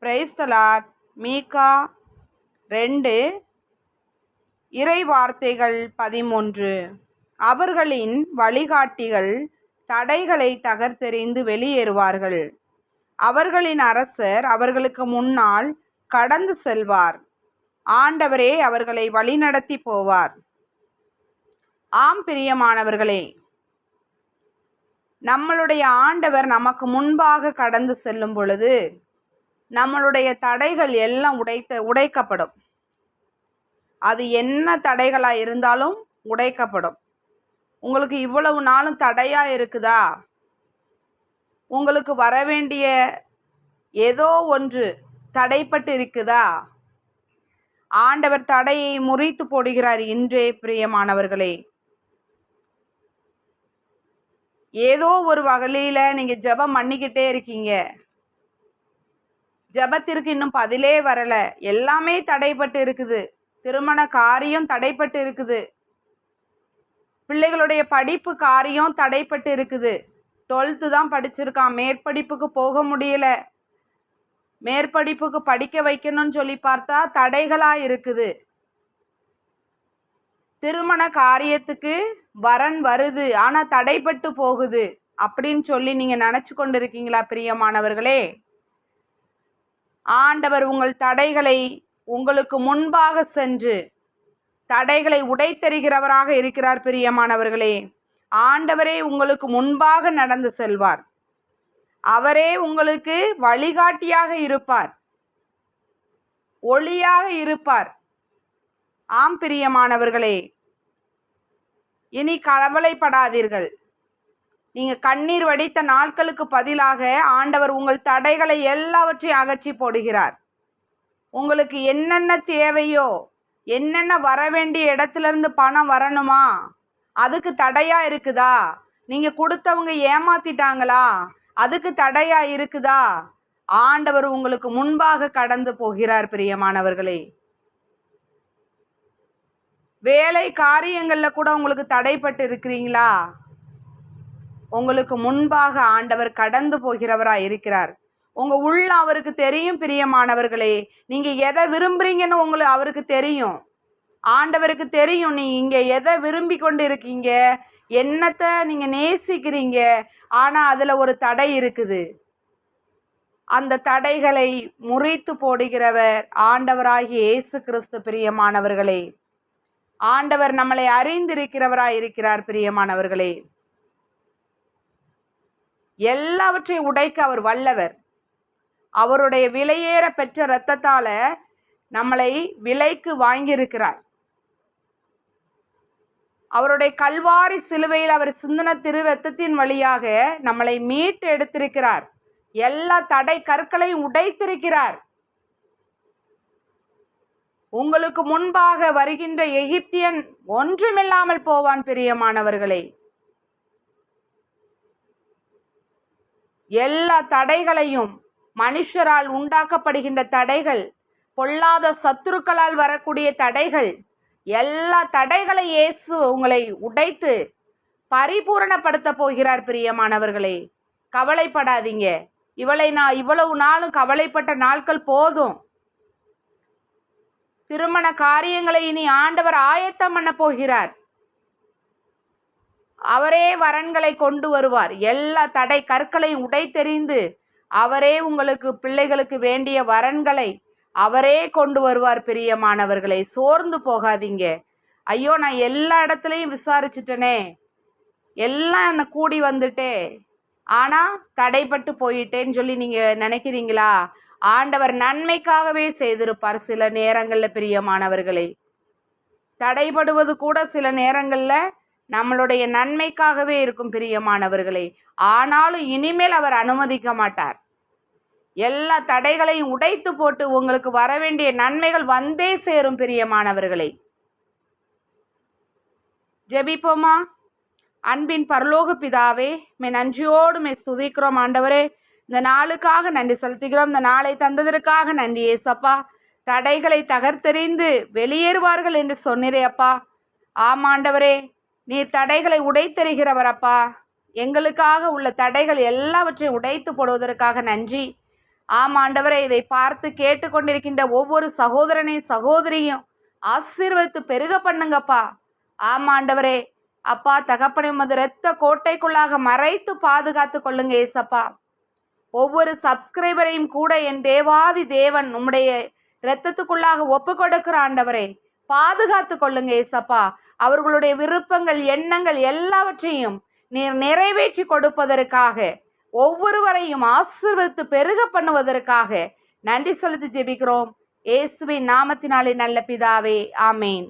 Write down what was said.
பிரைஸ்தலார் மீகா ரெண்டு. இறை வார்த்தைகள் பதிமூன்று. அவர்களின் வழிகாட்டிகள் தடைகளை தகர்த்தெறிந்து வெளியேறுவார்கள். அவர்களின் அரசர் அவர்களுக்கு முன்னால் கடந்து செல்வார். ஆண்டவரே அவர்களை வழிநடத்தி போவார். ஆம் பிரியமானவர்களே. நம்மளுடைய ஆண்டவர் நமக்கு முன்பாக கடந்து செல்லும் பொழுது நம்மளுடைய தடைகள் எல்லாம் உடைத்த உடைக்கப்படும். அது என்ன தடைகளா இருந்தாலும் உடைக்கப்படும். உங்களுக்கு இவ்வளவு நாளும் தடையா இருக்குதா? உங்களுக்கு வர வேண்டிய ஏதோ ஒன்று தடைப்பட்டு இருக்குதா? ஆண்டவர் தடையை முறித்து போடுகிறார் இன்றே பிரியமானவர்களே. ஏதோ ஒரு வகையில நீங்க ஜெபம் பண்ணிக்கிட்டே இருக்கீங்க. ஜெபத்திற்கு இன்னும் பதிலே வரல. எல்லாமே தடைப்பட்டு இருக்குது. திருமண காரியம் தடைப்பட்டு இருக்குது. பிள்ளைகளுடைய படிப்பு காரியம் தடைப்பட்டு இருக்குது. டுவெல்த்து தான் படிச்சிருக்கான். மேற்படிப்புக்கு போக முடியல. மேற்படிப்புக்கு படிக்க வைக்கணும்னு சொல்லி பார்த்தா தடைகளாக இருக்குது. திருமண காரியத்துக்கு வரன் வருது. ஆனால் தடைப்பட்டு போகுது. அப்படின்னு சொல்லி நீங்கள் நினச்சி கொண்டு இருக்கீங்களா பிரியமானவர்களே? ஆண்டவர் உங்கள் தடைகளை உங்களுக்கு முன்பாக சென்று தடைகளை உடைத்தெறிகிறவராக இருக்கிறார் பிரியமானவர்களே. ஆண்டவரே உங்களுக்கு முன்பாக நடந்து செல்வார். அவரே உங்களுக்கு வழிகாட்டியாக இருப்பார். ஒளியாக இருப்பார். ஆம் பிரியமானவர்களே. இனி கவலைப்படாதீர்கள். நீங்க கண்ணீர் வடித்த நாட்களுக்கு பதிலாக ஆண்டவர் உங்கள் தடைகளை எல்லாவற்றையும் அகற்றி போடுகிறார். உங்களுக்கு என்னென்ன தேவையோ என்னென்ன வர வேண்டிய இடத்துலேருந்து பணம் வரணுமா? அதுக்கு தடையா இருக்குதா? நீங்க கொடுத்தவங்க ஏமாத்திட்டாங்களா? அதுக்கு தடையா இருக்குதா? ஆண்டவர் உங்களுக்கு முன்பாக கடந்து போகிறார் பிரியமானவர்களே. வேலை காரியங்களில் கூட உங்களுக்கு தடைப்பட்டு இருக்கிறீங்களா? உங்களுக்கு முன்பாக ஆண்டவர் கடந்து போகிறவராக இருக்கிறார். உங்க உள்ள அவருக்கு தெரியும் பிரியமானவர்களே. நீங்க எதை விரும்புறீங்கன்னு உங்களுக்கு அவருக்கு தெரியும். ஆண்டவருக்கு தெரியும் நீ இங்க எதை விரும்பி கொண்டு இருக்கீங்க என்னத்தை நீங்க நேசிக்கிறீங்க? ஆனா அதுல ஒரு தடை இருக்குது. அந்த தடைகளை முறித்து போடுகிறவர் ஆண்டவராகிய இயேசு கிறிஸ்து பிரியமானவர்களே. ஆண்டவர் நம்மளை அறிந்திருக்கிறவராய் இருக்கிறார் பிரியமானவர்களே. எல்லாவற்றையும் உடைக்க அவர் வல்லவர். அவருடைய விலையேற பெற்ற இரத்தத்தால நம்மளை விலைக்கு வாங்கியிருக்கிறார். அவருடைய கல்வாரி சிலுவையில் அவர் சிந்தன திரு ரத்தத்தின் வழியாக நம்மளை மீட்டு எடுத்திருக்கிறார். எல்லா தடை கற்களையும் உடைத்திருக்கிறார். உங்களுக்கு முன்பாக வருகின்ற எகிப்தியன் ஒன்றுமில்லாமல் போவான் பிரியமானவர்களே. எல்லா தடைகளையும் மனுஷரால் உண்டாக்கப்படுகின்ற தடைகள் பொல்லாத சத்துருக்களால் வரக்கூடிய தடைகள் எல்லா தடைகளை இயேசு உங்களை உடைத்து பரிபூரணப்படுத்த போகிறார் பிரியமானவர்களே. கவலைப்படாதீங்க. இவளை நான் இவ்வளவு நாளும் கவலைப்பட்ட நாட்கள் போதும். திருமண காரியங்களை இனி ஆண்டவர் ஆயத்தம் பண்ண போகிறார். அவரே வரன்களை கொண்டு வருவார். எல்லா தடை கற்களையும் தெரிந்து அவரே உங்களுக்கு பிள்ளைகளுக்கு வேண்டிய வரன்களை அவரே கொண்டு வருவார் பிரியமானவர்களை. சோர்ந்து போகாதீங்க. ஐயோ நான் எல்லா இடத்துலையும் விசாரிச்சுட்டனே. எல்லாம் என்னை கூடி வந்துட்டே. ஆனால் தடைப்பட்டு போயிட்டேன்னு சொல்லி நீங்கள் நினைக்கிறீங்களா? ஆண்டவர் நன்மைக்காகவே செய்திருப்பார் சில நேரங்களில் பிரியமானவர்களை. தடைபடுவது கூட சில நேரங்களில் நம்மளுடைய நன்மைக்காகவே இருக்கும் பிரியமானவர்களே. ஆனாலும் இனிமேல் அவர் அனுமதிக்க மாட்டார். எல்லா தடைகளையும் உடைத்து போட்டு உங்களுக்கு வர வேண்டிய நன்மைகள் வந்தே சேரும் பிரியமானவர்களே. ஜெபிப்போமா? அன்பின் பரலோக பிதாவே மே நன்றியோடு மே சுதிக்கிறோம் ஆண்டவரே. இந்த நாளுக்காக நன்றி செலுத்துகிறோம். இந்த நாளை தந்ததற்காக நன்றி ஏசப்பா. தடைகளை தகர்த்தெறிந்து வெளியேறுவார்கள் என்று சொன்னீரே அப்பா. ஆமாண்டவரே. நீர் தடைகளை உடைத்தருகிறவர் அப்பா எங்களுக்காக உள்ள தடைகள் எல்லாவற்றையும் உடைத்து போடுவதற்காக நன்றி. ஆம் ஆண்டவரே இதை பார்த்து கேட்டுக்கொண்டிருக்கின்ற ஒவ்வொரு சகோதரனையும் சகோதரியும் ஆசீர்வதித்து பெருக பண்ணுங்கப்பா. ஆம் ஆண்டவரே அப்பா தகப்பனை உமது இரத்த கோட்டைக்குள்ளாக மறைத்து பாதுகாத்து கொள்ளுங்க ஏசப்பா. ஒவ்வொரு சப்ஸ்கிரைபரையும் கூட என் தேவாதி தேவன் உம்முடைய இரத்தத்துக்குள்ளாக ஒப்பு கொடுக்கிற ஆண்டவரே பாதுகாத்து கொள்ளுங்க ஏசப்பா. அவர்களுடைய விருப்பங்கள் எண்ணங்கள் எல்லாவற்றையும் நீர் நிறைவேற்றி கொடுப்பதற்காக ஒவ்வொருவரையும் ஆசிர்வதித்து பெருக பண்ணுவதற்காக நன்றி செலுத்தி ஜெபிக்கிறோம். இயேசுவின் நாமத்தினாலே நல்ல பிதாவே ஆமேன்.